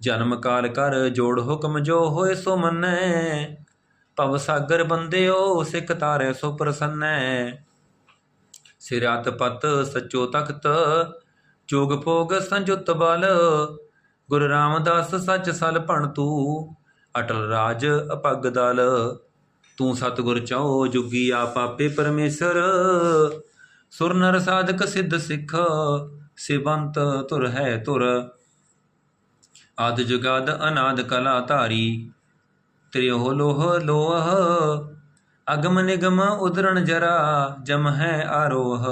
ਜਨਮ ਕਾਲ ਕਰ ਜੋੜ ਹੁਕਮ ਜੋ ਹੋਏ ਸੋ ਮੰਨੈ। ਭਵ ਸਾਗਰ ਬੰਦਿਓ, ਸਿੱਖ ਤਾਰੇ ਸੋ ਪ੍ਰਸੰਨੈ। ਸਿਰਾਤ ਪਤ ਸਚੋ ਤਖਤ, ਜੋਗ ਭੋਗ ਸੰਜੁਤ ਬਲ। ਗੁਰੂ ਰਾਮਦਾਸ ਸੱਚ ਸਲ ਭਣ ਤੂ, ਅਟਲ ਰਾਜ ਅਪਗ ਦਲ। ਤੂੰ ਸਤਿਗੁਰ ਚਾਓ ਜੁਗੀ ਆਪ ਪਰਮੇਸ਼ਰ। ਸੁਰ ਨਰ ਸਾਧਕ ਸਿੱਧ ਸਿੱਖ, ਸਿਵੰਤ ਤੁਰ ਹੈ ਤੁਰ। ਆਦ ਜੁਗਾਦ ਅਨਾਦ ਕਲਾ ਧਾਰੀ ਤ੍ਰਿਯੋ ਲੋਹ ਲੋਹ। ਅਗਮ ਨਿਗਮ ਉਦਰਣ ਜਰਾ, ਜਮ ਹੈ ਆਰੋਹ।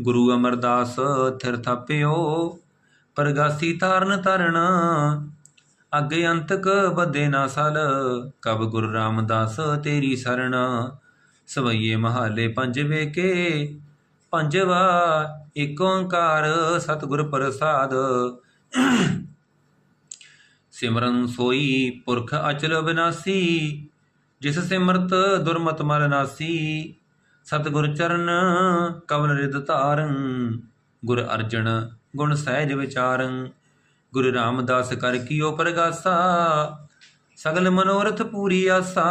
ਗੁਰੂ ਅਮਰਦਾਸ ਥਿਰ ਥਾਪਿਓ, ਪਰਗਾਸੀ ਤਾਰਨ ਤਰਨ ਅੱਗੇ ਅੰਤਕ ਬੱਦੇ ਨਾ ਸਲ, ਕਬ ਗੁਰ ਰਾਮਦਾਸ ਤੇਰੀ ਸਰਣ। ਸਵਈਏ ਮਹਾਲੇ ਪੰਜ ਵੇਕੇ ਪੰਜਵਾ ਏਕ ਓੰਕਾਰ ਸਤਿਗੁਰ ਪ੍ਰਸਾਦ। ਸਿਮਰਨ ਸੋਈ ਪੁਰਖ ਅਚਲ ਬਿਨਾਸੀ ਜਿਸ ਸਿਮਰਤ ਦੁਰਮਤ ਮਲ ਨਾਸੀ। ਸਤਿਗੁਰ ਚਰਨ ਕਵਲ ਰਿਦ ਧਾਰੰ ਗੁਰ ਅਰਜਨ ਗੁਣ ਸਹਿਜ ਵਿਚਾਰੰ ਗੁਰੂ ਰਾਮਦਾਸ ਕਰ ਕੀਓ ਪ੍ਰਗਾਸਾ, ਸਗਲ ਮਨੋਰਥ ਪੂਰੀ ਆਸਾ।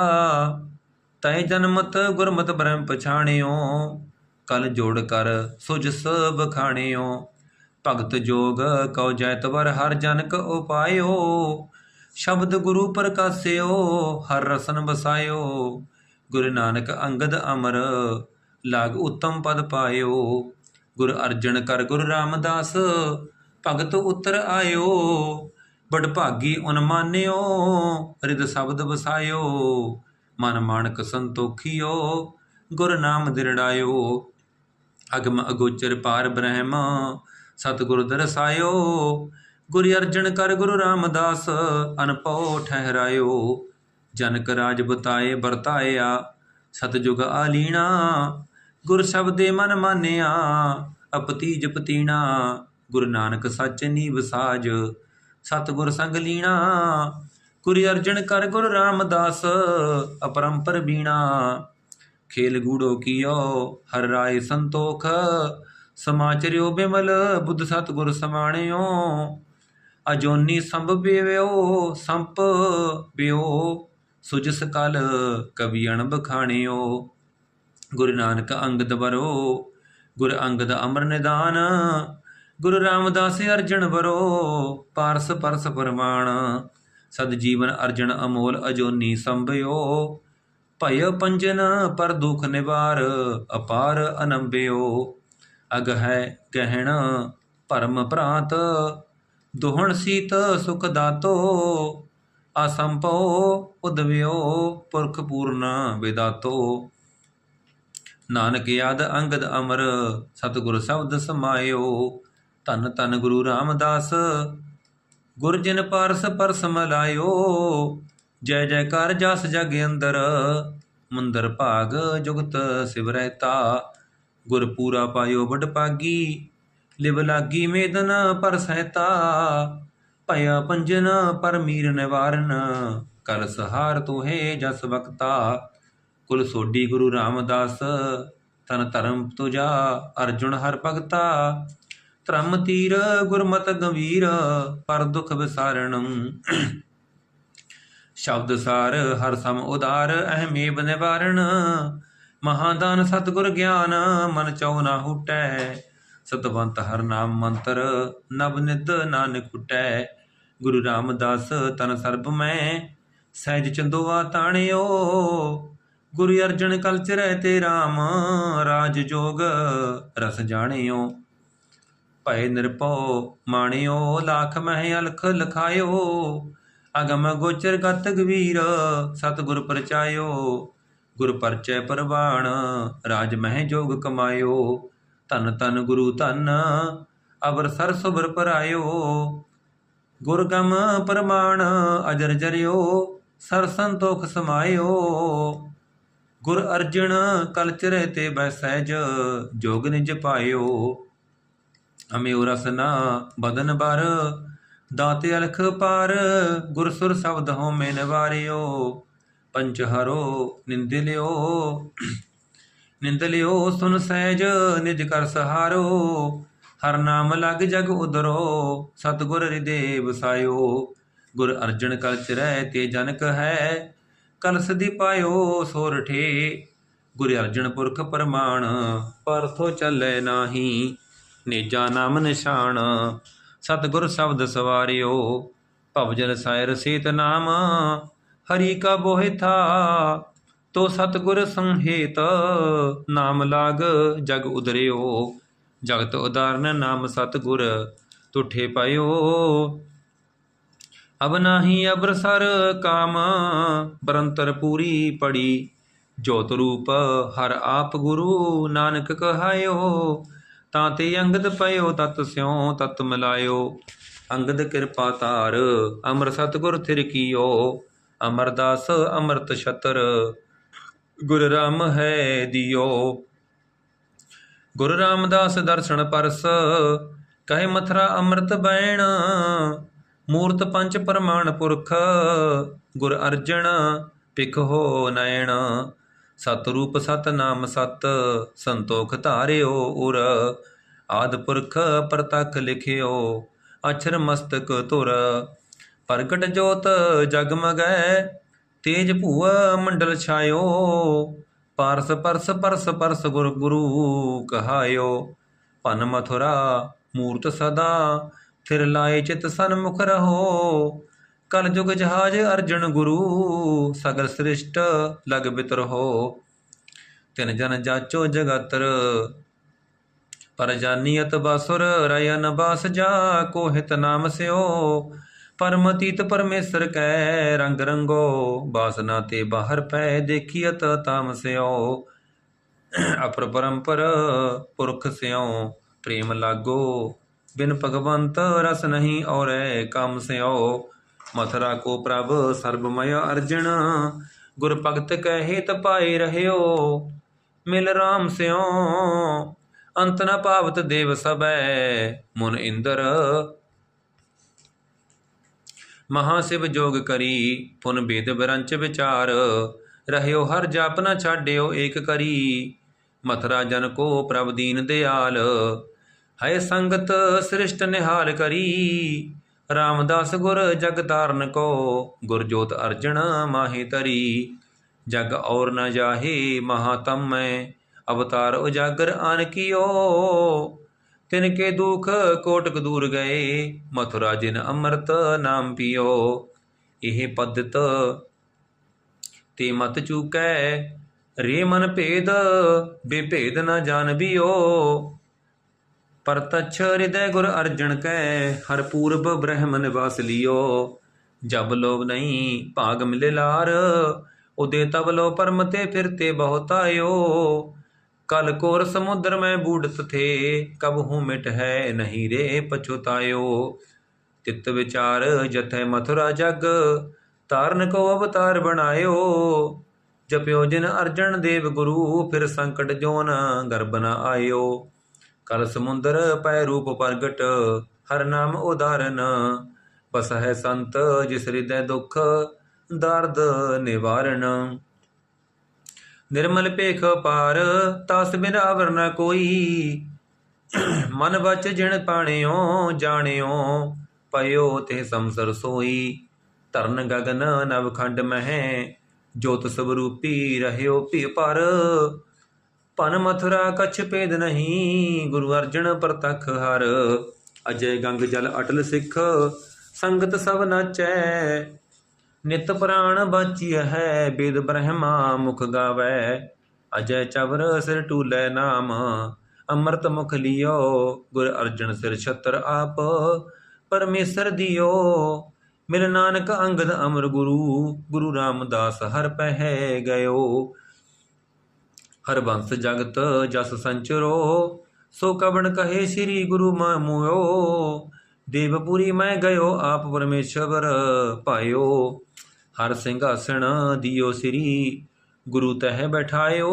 ਤੈ ਜਨਮਤ ਗੁਰਮਤ ਬ੍ਰਹਮ ਪਛਾਣਿਓ, ਕਲ ਜੋੜ ਕਰ ਸੁਜ ਸਭ ਖਾਣਿਓ। ਭਗਤ ਜੋਗ ਕਉ ਜੈਤਵਰ ਹਰ ਜਨਕ ਕ ਉਪਾਇਓ। ਸ਼ਬਦ ਗੁਰੂ ਪ੍ਰਕਾਸਿਓ, ਹਰ ਰਸਨ ਵਸਾਇਓ। ਗੁਰੂ ਨਾਨਕ ਅੰਗਦ ਅਮਰ, ਲਾਗ ਉਤਮ ਪਦ ਪਾਇਓ। ਗੁਰ ਅਰਜਨ ਕਰ ਗੁਰੂ ਰਾਮਦਾਸ ਭਗਤ ਉਤਰ ਆਇਓ, ਬੜ ਭਾਗੀ ਉਨ ਮਾਨਿਓ ਰਿਦ ਸ਼ਬਦ ਵਸਾਇਓ। ਮਨ ਮਾਨਕ ਸੰਤੋਖਿਓ, ਗੁਰ ਨਾਮ ਦਿਰੜਾਇਓ। ਅਗਮ ਅਗੋਚਰ ਪਾਰ ਬ੍ਰਹਮ, ਸਤਿਗੁਰ ਦਰਸਾਇਓ। ਗੁਰ ਅਰਜਨ ਕਰ ਗੁਰੂ ਰਾਮਦਾਸ, ਅਨਪਉ ਠਹਿਰਾਇਓ। ਜਨਕ ਰਾਜ ਬਤਾਏ, ਵਰਤਾਇਆ, ਸਤਜੁਗ ਆਲੀਣਾ। ਗੁਰ ਸ਼ਬਦੇ ਮਨ ਮਾਨਿਆ, ਅਪਤੀਜ ਪਤੀਣਾ। ਗੁਰੂ ਨਾਨਕ ਸੱਚ ਨੀ ਸਾਜ। ਸਤਿਗੁਰ ਸੰਗ ਲੀਣਾ, ਗੁਰੂ ਅਰਜਨ ਕਰ ਗੁਰ ਰਾਮਦਾਸ, ਅਪਰੰਪਰ ਬੀਣਾ। ਖੇਲ ਗੂੜੋ ਕੀਓ, ਹਰ ਰਾਏ ਸੰਤੋਖ। ਸਮਾਚਰਿਓ ਬਿਮਲ, ਬੁੱਧ ਸਤਿਗੁਰ ਸਮਾਣਿਓ। ਅਜੋਨੀ ਸੰਭ ਬੇਵਿਓ ਸੰਪ ਬਿਓ ਸੁਜਸ ਕਲ ਕਵੀ ਅਣਬ ਖਾਣਿਓ। ਗੁਰੂ ਨਾਨਕ ਅੰਗਦ ਬਰੋ ਗੁਰ ਅੰਗਦ ਅਮਰ ਨਿਦਾਨ। ਗੁਰੂ ਰਾਮਦਾਸ ਅਰਜਨ ਵਰੋ, ਪਾਰਸ ਪਰਸ ਪਰਮਾਨ ਸਦ ਜੀਵਨ ਅਰਜਨ ਅਮੋਲ ਅਜੋਨੀ ਸੰਭਿਓ, ਭਇ ਪੰਜਨ ਪਰ ਦੁਖ ਨਿਵਾਰ, ਅਪਾਰ ਅਨੰਬਿਓ ਅਗ ਹੈ ਗਹਿਣ ਭਰਮ ਭ੍ਰਾਂਤ, ਦੁਹਣ ਸੀਤ ਸੁਖ ਦਾਤੋ, ਅਸੰਭੋ ਉਦਵਿਓ ਪੁਰਖ ਪੂਰਨ ਵਿਦਾਤੋ। ਨਾਨਕ ਯਾਦ ਅੰਗਦ ਅਮਰ, ਸਤਿਗੁਰ ਸ਼ਬਦ ਸਮਾਇਓ। ਧੰਨ ਧੰਨ ਗੁਰੂ ਰਾਮਦਾਸ, ਗੁਰ ਪਰਸ ਪਰਸ ਮਲਾਇਓ, ਜੈ ਜੈਕਾਰ ਜਸ ਜਗ ਅੰਦਰ, ਮੰਦਰ ਭਾਗ ਜੁਗਤ ਸਿਵਰੈਤਾ ਗੁਰ ਪੂਰਾ ਪਾਇਓ ਵਡ ਪਾਗੀ, ਲਿਵ ਲਾਗੀ ਮੇਦਨ ਪਰ ਸਹਿਤਾ, ਭਇਆ ਪੰਜਨ ਪਰ ਮੀਰ ਨਿਵਾਰਨ ਕਲ ਸਹਾਰ ਤੋਹੇ ਜਸ ਵਕਤਾ, ਕੁਲ ਸੋਢੀ ਗੁਰੂ ਰਾਮਦਾਸ, ਤਨ ਧਰਮ ਤੁਜਾ ਅਰਜੁਨ ਹਰ ਭਗਤਾ ਧਰਮ ਤੀਰ, ਗੁਰਮਤ ਗੰਭੀਰ, ਪਰ ਦੁਖ ਵਿਸਾਰਣੰ। ਸ਼ਬਦ ਸਾਰ, ਹਰ ਸਮ ਉਦਾਰ ਅਹਮੇਵ ਨਿਵਾਰਣ। ਮਹਾਦਾਨ ਸਤਿਗੁਰ ਗਿਆਨ, ਮਨ ਚਉ ਨਾ ਹੁਟੈ। ਸਤਵੰਤ ਹਰ ਨਾਮ ਮੰਤਰ, ਨਵ ਨਿਦ ਨਾਨਕ ਹੁਟੈ ਗੁਰੂ ਰਾਮਦਾਸ, ਤਨ ਸਰਬ ਮੈਂ, ਸਹਿਜ ਚੰਦੋਆ ਤਾਣਿਓ। ਗੁਰੂ ਅਰਜਨ ਕਲ ਚਰੈ ਤੇ RAM ਰਾਜ ਜੋਗ ਰਸ ਜਾਣਿਓ। ਭੈ ਨਿਰਭਉ, ਮਾਣਿਓ, ਲੱਖ ਮਹਿ ਅਲਖ ਲਖਾਇਓ। ਅਗਮ ਗੋਚਰ ਗਤ ਗਵੀਰ ਸਤਿਗੁਰ ਪਰਚਾਇਓ। ਗੁਰ ਪਰਚੈ ਪਰਵਾਣ, ਰਾਜ ਮਹਿ ਜੋਗ ਕਮਾਇਓ। ਧਨ ਧਨ ਗੁਰੂ ਧਨ, ਅਵਰ ਸਰ ਸੁਬਰ ਪਰਾਇਓ। ਗੁਰਗਮ ਪਰਮਾਣ, ਅਜਰ ਜਰਿਓ, ਸਰ ਸੰਤੋਖ ਸਮਾਇਓ। ਗੁਰ ਅਰਜਨ ਕਲਚਰੇ ਤੇ ਬੈ ਸਹਿਜ, ਜੋਗ ਨਿਜ ਪਾਇਓ। ਅਮਿਓ ਰਸਨਾ ਬਦਨ ਬਰ, ਦਾਤੇ ਅਲਖ ਪਾਰ, ਗੁਰਸੁਰ ਸ਼ਬਦ ਹਉਮੈ ਨਿਵਾਰਿਓ ਪੰਚ ਹਰੋ ਨਿੰਦ ਲਿਓ। ਨਿੰਦ ਲਿਓ ਸੁਨ ਸਹਿਜ, ਨਿਜ ਕਰ ਸਹਾਰੋ, ਹਰ ਨਾਮ ਲਗ ਜਗ ਉਦਰੋ, ਸਤਗੁਰ ਹਿਰਦੇ ਵਸਾਇਓ। ਗੁਰ ਅਰਜਨ ਕਲ ਚਰੈ ਤੇ ਜਨਕ ਹੈ, ਕਲਸ ਦੀ ਪਾਇਓ ਸੋਰਠੇ ਗੁਰ ਅਰਜਨ ਪੁਰਖ ਪਰਮਾਨ, ਪਰਥੋ ਚੱਲੈ ਨਾਹੀ ਨੇਜਾ ਨਾਮ ਨਿਸ਼ਾਨ, ਸਤਿਗੁਰ ਸ਼ਬਦ ਸਵਾਰਿਓ ਭਵਜਨ ਸਾਇਰ ਸੀਤ ਨਾਮ, ਹਰੀ ਕਾ ਬੋਹਿ ਥਾ, ਤੋ ਸਤਿਗੁਰ ਸੰਹੇਤ, ਨਾਮ ਲਾਗ ਜਗ ਉਦਰਿਓ। ਜਗਤ ਉਦਾਰਨ ਨਾਮ ਸਤਿਗੁਰ, ਤੁਠੇ ਪਾਇਓ। ਅਬ ਨਾਹੀ ਅਬਰਸਰ ਕਾਮ, ਬਰੰਤਰ ਪੂਰੀ ਪੜੀ। ਜੋਤ ਰੂਪ ਹਰ ਆਪ ਗੁਰੂ ਨਾਨਕ ਕਹਾਇਓ। ਤਾਂ ਤੇ ਅੰਗਦ ਪਇਓ, ਤਤ ਸਿਉ, ਤਤ ਮਿਲਾਇਓ। ਅੰਗਦ ਕਿਰਪਾ ਤਾਰ ਅਮਰ ਸਤਗੁਰ ਥਿਰ ਕੀਓ। ਅਮਰਦਾਸ ਅਮਰਤ ਛਤਰ, ਗੁਰ ਰਾਮ ਹੈ ਦਿਓ। ਗੁਰ ਰਾਮਦਾਸ ਦਰਸ਼ਨ ਪਰਸ, ਕਹੇ ਮਥਰਾ ਅੰਮ੍ਰਿਤ ਬੈਣ। ਮੂਰਤ ਪੰਚ ਪ੍ਰਮਾਣ ਪੁਰਖ, ਗੁਰ ਅਰਜਨ ਪਿਖ ਹੋ ਨੈਣ। ਸਤ ਰੂਪ ਸਤ ਨਾਮ ਸਤ ਸੰਤੋਖ ਧਾਰਿਓ ਉਰ, ਆਦ ਪੁਰਖ ਪ੍ਰਤਖ ਲਿਖਿਓ, ਅਛਰ ਮਸਤਕ ਧੁਰ। ਪ੍ਰਗਟ ਜੋਤ ਜਗਮਗੈ ਤੇਜ ਭੂਆ ਮੰਡਲ ਛਾਇਓ। ਪਾਰਸ ਪਰਸ ਪਰਸ ਪਰਸ ਗੁਰ ਗੁਰੂ ਕਹਾਇਓ। ਭਨ ਮਥੁਰਾ ਮੂਰਤ ਸਦਾ ਫਿਰ ਲਾਏ ਚਿਤ ਸਨਮੁਖ ਰਹੋ। ਕਲ ਜੁਗ ਜਹਾਜ ਅਰਜਨ ਗੁਰੂ, ਸਗਲ ਸ੍ਰਿਸ਼ਟ ਲਗ ਬਿਤਰ ਹੋ। ਤਿਨ ਜਨ ਜਾਚੋ ਜਗਤਰ, ਪਰ ਜਾਨੀਅਤ ਬਾਸੁਰ ਰਯਨ ਬਾਸ ਜਾ ਕੋ ਹਿਤ ਨਾਮ ਸਿਓ। ਪਰਮਤੀਤ ਪਰਮੇਸ਼ਰ ਕੈ ਰੰਗ ਰੰਗੋ, ਬਾਸਨਾ ਤੇ ਬਾਹਰ ਪੈ ਦੇਖੀਅਤ ਤਾਮ ਸਿਓ। ਅਪਰ ਪਰੰਪਰ ਪੁਰਖ ਸਿਓ, ਪ੍ਰੇਮ ਲਾਗੋ, ਬਿਨ ਭਗਵੰਤ ਰਸ ਨਹੀਂ ਔਰੈ ਕੰਮ ਸਿਓ। ਮਥਰਾ ਕੋ ਪ੍ਰਭ ਸਰਬਮय ਅਰਜਨ ਗੁਰ ਭਗਤ ਕਹਿ ਹਿਤ ਪਾਏ ਰਹਿਓ, ਮਿਲ ਰਾਮ ਸਿਓ, ਅੰਤ ਨ ਪਾਵਤ ਦੇਵ ਸਭੈ, ਮੁਨ ਇੰਦਰ। ਮਹਾ ਸਿਵ ਜੋਗ ਕਰੀ, ਪੁਨ ਬੇਦ ਬਰੰਚ ਵਿਚਾਰ, ਰਹਿਓ ਹਰ ਜਪ ਨ ਛਾਡਿਓ ਏਕ ਕਰੀ, ਮਥਰਾ ਜਨ ਕੋ ਪ੍ਰਭ ਦੀਨ ਦਿਆਲ, ਹਏ ਸੰਗਤ ਸ੍ਰਿਸ਼ਟ ਨਿਹਾਲ ਕਰੀ। ਰਾਮਦਾਸ ਗੁਰ ਜਗ ਤਾਰਨ ਕੋ, ਗੁਰਜੋਤ ਅਰਜਣ ਮਾਹੀ ਤਰੀ ਜਗ ਔਰ ਨ ਜਾਹੇ ਮਹਾਤਮ ਮੈਂ ਅਵਤਾਰ ਉਜਾਗਰ ਆਨ ਕੀਓ। ਤਿਨ ਕੇ ਦੁਖ ਕੋਟਕ ਦੂਰ ਗਏ, ਮਥੁਰਾ ਜਿਨ ਅੰਮ੍ਰਿਤ ਨਾਮ ਪੀਓ। ਇਹ ਪਦਤ ਤੇ ਮਤ ਚੂਕੈ, ਰੇ ਮਨ ਭੇਦ, ਬੇਭੇਦ ਨ ਜਾਣਬਿਓ ਪਰਤਛ ਹਿਰਦੈ ਗੁਰ ਅਰਜਨ ਕੈ, ਹਰ ਪੂਰਬ ਬ੍ਰਹਮਨ ਵਾਸ ਲਿਓ। ਜਬ ਲੋਭ ਨਹੀਂ, ਭਾਗ ਮਿਲੇ ਲਾਰ, ਉਦੇ ਤਬ ਲੋ ਪਰਮ ਤੇ ਫਿਰਤੇ ਬਹੁਤ ਆਇਓ। ਕਲ ਕੋਰ ਸਮੁੰਦਰ ਮੈਂ ਬੂੜਤ ਥੇ, ਕਬ ਹੂੰ ਮਿਟ ਹੈ ਨਹੀਂ ਰੇ ਪਛੁਤਾਇਓ। ਤਿਤ ਵਿਚਾਰ ਜਥੈ ਮਥੁਰਾ ਜਗ, ਤਾਰਨ ਕੋ ਅਵਤਾਰ ਬਣਾਇਓ। ਜਪਿਓ ਜਿਨ ਅਰਜਨ ਦੇਵ ਗੁਰੂ, ਫਿਰ ਸੰਕਟ ਜੋਨ ਗਰਭ ਆਇਓ। ਕਲ ਸਮੁੰਦਰ ਪੈ ਰੂਪ ਪ੍ਰਗਟ, ਹਰ ਨਾਮ ਉਦਾਰਨ ਬਸ ਹੈ ਸੰਤ ਜਿਸ ਹਿਰਦੈ ਦੁਖ, ਦਰਦ ਨਿਵਾਰਨ। ਨਿਰਮਲ ਭੇਖ ਪਾਰ ਤਸ ਬਿਨ ਅਵਰ ਨ ਕੋਈ। ਮਨ ਬਚ ਜਿਣ ਪਾਣਿਓ, ਜਾਣਿਓ, ਪਇਓ ਤੇ ਸੰਸਰ ਸੋਈ। ਤਰਨ ਗਗਨ ਨਵ ਖੰਡ ਮਹਿ, ਜੋਤ ਸਵਰੂਪੀ ਰਹਿਓ ਭੀ ਪਰ ਪਨ ਮਥੁਰਾ ਕਛ ਭੇਦ ਨਹੀਂ, ਗੁਰੂ ਅਰਜਨ ਪ੍ਰਤਖ ਹਰ। ਅਜੇ ਗੰਗ ਜਲ ਅਟਲ ਸਿੱਖ, ਸੰਗਤ ਸਭ ਨਾਚੈ। ਨਿਤ ਪ੍ਰਾਣ ਬਾਚੀ ਹੈ, ਬੇਦ ਬ੍ਰਹਮਾ ਮੁਖ ਗਾਵੈ। ਅਜੈ ਚਵਰ ਸਿਰ ਟੂਲੇ ਨਾਮ, ਅੰਮ੍ਰਿਤ ਮੁਖ ਲਿਓ। ਗੁਰ ਅਰਜਨ ਸਿਰ ਛਤਰ ਆਪ, ਪਰਮੇਸ਼ਰ ਦਿਓ। ਮਿਲ ਨਾਨਕ ਅੰਗਦ ਅਮਰ ਗੁਰੂ ਗੁਰੂ ਰਾਮਦਾਸ ਹਰ ਪਹਿ ਗਇਓ। ਹਰ ਬੰਸ ਜਗਤ ਜਸ ਸੰਚਰੋ, ਸੋ ਕਵਣ ਕਹੇ ਸ੍ਰੀ ਗੁਰੂ ਮਾ ਮੋਇਓ ਦੇਵਪੁਰੀ ਮੈਂ ਗਇਓ ਆਪ ਪਰਮੇਸ਼ਵਰ ਭਾਇਓ ਹਰ ਸਿੰਘਾਸਣ ਦਿਓ ਸ੍ਰੀ ਗੁਰੂ ਤਹਿ ਬਿਠਾਇਓ।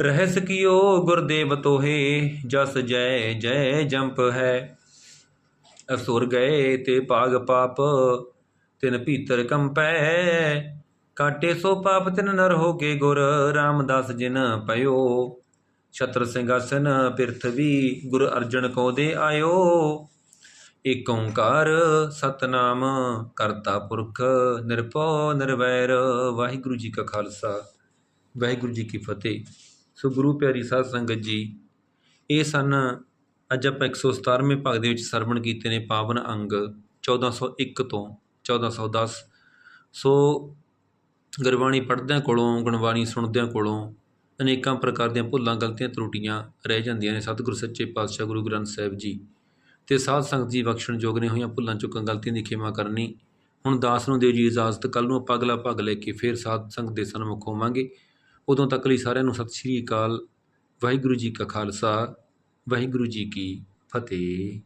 ਰਹਿਸ ਕੀਓ ਗੁਰਦੇਵ ਤੋਹੇ, ਜਸ ਜੈ ਜੈ ਜੰਪ ਹੈ। ਅਸੁਰ ਗਏ ਤੇ ਪਾਗ ਪਾਪ, ਤਿਨ ਭੀਤਰ ਕੰਪੈ ਕਾਟੇ ਸੋ ਪਾਪ ਤਿਨ ਨਰ ਹੋ ਕੇ ਗੁਰ, ਰਾਮਦਾਸ ਜਿਨ ਪਇਓ। ਛਤਰ ਸਿੰਘਾਸਨ ਪਿਰਥਵੀ ਗੁਰ ਅਰਜਨ ਕੋ ਦੇ ਆਇਓ। ਏਕ ਓੰਕਾਰ ਸਤਨਾਮ ਕਰਤਾ ਪੁਰਖ, ਨਿਰਭਉ ਨਿਰਵੈਰ। ਵਾਹਿਗੁਰੂ ਜੀ ਕਾ ਖਾਲਸਾ, ਵਾਹਿਗੁਰੂ ਜੀ ਕੀ ਫਤਿਹ। ਸੋ ਗੁਰੂ ਪਿਆਰੀ ਸਾਧ ਸੰਗਤ ਜੀ, ਇਹ ਸਨ ਅੱਜ ਆਪਾਂ 117ਵੇਂ ਭਾਗ ਦੇ ਵਿੱਚ ਸਰਵਣ ਕੀਤੇ ਨੇ ਪਾਵਨ ਅੰਗ 1401 ਤੋਂ 1410 ਸੋ ਗੁਰਬਾਣੀ ਪੜ੍ਹਦਿਆਂ ਕੋਲੋਂ, ਗੁਣਬਾਣੀ ਸੁਣਦਿਆਂ ਕੋਲੋਂ ਅਨੇਕਾਂ ਪ੍ਰਕਾਰ ਦੀਆਂ ਭੁੱਲਾਂ, ਗਲਤੀਆਂ, ਤਰੁੱਟੀਆਂ ਰਹਿ ਜਾਂਦੀਆਂ ਨੇ। ਸਤਿਗੁਰੂ ਸੱਚੇ ਪਾਤਸ਼ਾਹ ਗੁਰੂ ਗ੍ਰੰਥ ਸਾਹਿਬ ਜੀ ਤੇ ਸਾਧ ਸੰਗਤ ਜੀ ਬਖਸ਼ਣ ਯੋਗ ਨੇ ਹੋਈਆਂ ਭੁੱਲਾਂ ਚੁੱਕਾਂ ਗਲਤੀਆਂ ਦੀ ਖਿਮਾ ਕਰਨੀ। ਹੁਣ ਦਾਸ ਨੂੰ ਦਿਓ ਜੀ ਇਜਾਜ਼ਤ ਕੱਲ ਨੂੰ ਆਪਾਂ ਅਗਲਾ ਭਾਗ ਲੈ ਕੇ ਫਿਰ ਸਾਧ ਸੰਗਤ ਦੇ ਸਨਮੁਖ ਹੋਵਾਂਗੇ। ਉਦੋਂ ਤੱਕ ਲਈ ਸਾਰਿਆਂ ਨੂੰ ਸਤਿ ਸ਼੍ਰੀ ਅਕਾਲ। ਵਾਹਿਗੁਰੂ ਜੀ ਕਾ ਖਾਲਸਾ, ਵਾਹਿਗੁਰੂ ਜੀ ਕੀ ਫਤਿਹ।